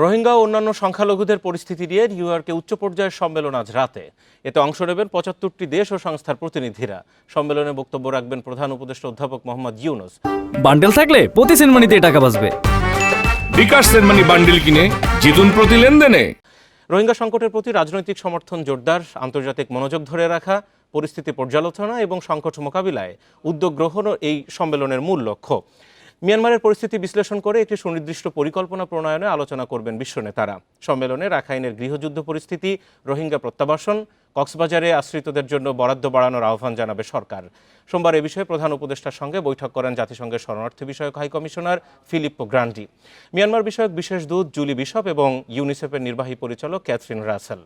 রোহিঙ্গা ও অন্যান্য সংখ্যালঘুদের পরিস্থিতি নিয়ে নিউ ইয়র্কে উচ্চ পর্যায়ের সম্মেলন আজ রাতে। এতে অংশ নেবেন পঁচাত্তরটি দেশ ও সংস্থার প্রতিনিধিরা। সম্মেলনে বক্তব্য রাখবেন প্রধান উপদেষ্টা অধ্যাপক মোহাম্মদ ইউনুস। বান্ডেল থাকলে প্রতি সিনেমানিতে টাকা বাঁচবে। বিকাশ সেনমানি বান্ডিল কিনে জিতুন প্রতি লেনদেনে। রোহিঙ্গা সংকটের প্রতি রাজনৈতিক সমর্থন জোরদার আন্তর্জাতিক মনোযোগ ধরে রাখা পরিস্থিতি পর্যালোচনা এবং সংকট মোকাবিলায় উদ্যোগ গ্রহণও এই সম্মেলনের মূল লক্ষ্য। মিয়ানমারের পরিস্থিতি বিশ্লেষণ করে একটি সুনির্দিষ্ট পরিকল্পনা প্রণয়নে আলোচনা করবেন বিশ্ব নেতারা। সম্মেলনে রাখাইনের গৃহযুদ্ধ পরিস্থিতি, রোহিঙ্গা প্রত্যাবাসন, কক্সবাজারে আশ্রিতদের জন্য বরাদ্দ বাড়ানোর আহ্বান জানাবে সরকার। সোমবার এ বিষয়ে প্রধান উপদেষ্টার সঙ্গে বৈঠক করেন জাতিসংঘের শরণার্থী বিষয়ক high commissioner Filippo Grandi. Myanmar বিষয়ক বিশেষ দূত জুলি বিশপ এবং ইউনিসেফের নির্বাহী পরিচালক ক্যাথরিন রাসেল।